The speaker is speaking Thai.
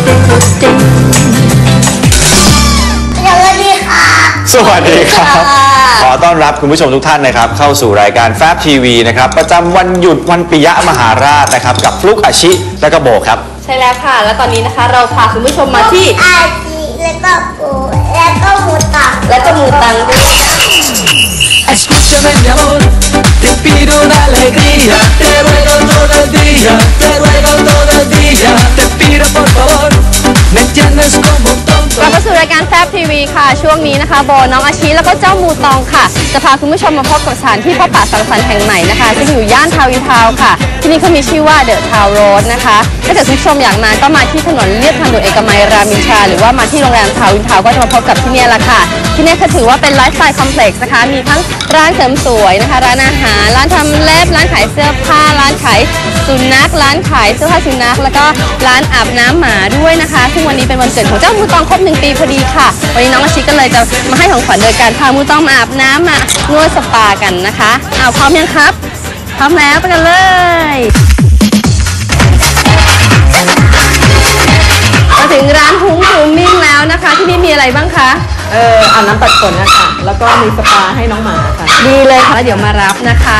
happy birthday สวัสดีค่ะสวัสดีครับค่ะขอต้อนรับคุณผู้ชมทุกท่านนะครับ เข้าสู่รายการแฟบทีวีนะครับ ประจำวันหยุดวันปิยะมหาราชนะครับ กับฟลุกอาชิและก็โบครับ ใช่แล้วค่ะ แล้วตอนนี้นะคะ เราพาคุณผู้ชมมาที่อาชีแล้วก็ปูแล้วก็หมูตับและก็มูตังด้วย รายการแฟบทีวีค่ะ ช่วงนี้นะคะ โบน้องอาชีแล้วก็เจ้ามูตองค่ะ จะพาคุณผู้ชมมาพบกับสถานที่พ่อป่าสังสรรค์แห่งใหม่นะคะ ซึ่งอยู่ย่านทาวินทาวค่ะ ที่นี่เขามีชื่อว่าเดอะทาวโรดนะคะถ้าเกิดคุณผู้ชมอยากมาก็มาที่ถนนเลียบทางด่วนเอกมัยรามอินทราหรือว่ามาที่โรงแรมทาวินทาวก็จะมาพบกับที่นี่ละค่ะ ที่นี่ยเขาถือว่าเป็นไลฟ์สไตล์คอมเพล็กซ์นะคะ มีทั้งร้านเสริมสวยนะคะ ร้านอาหาร ร้านทำเล็บ ร้านขายเสื้อผ้า ร้าน ขายสุนัขร้านขายเสื้อผ้าสุนัขแล้วก็ร้านอาบน้ำหมาด้วยนะคะ ซึ่งวันนี้เป็นวันเกิดของเจ้ามูตองครบหนึ่งปีพอดีค่ะ วันนี้น้องอาชิก็เลยจะมาให้ของขวัญโดยการพามูตองมาอาบน้ำมานวดสปากันนะคะอ้าวพร้อมยังครับ พร้อมแล้วไปกันเลย มาถึงร้านพุ้งกรูมมิ่งแล้วนะคะ ที่นี่มีอะไรบ้างคะ เอออาบน้ำตัดขนนะคะแล้วก็มีสปาให้น้องหมาค่ะ ดีเลยค่ะแล้วเดี๋ยวมารับนะคะ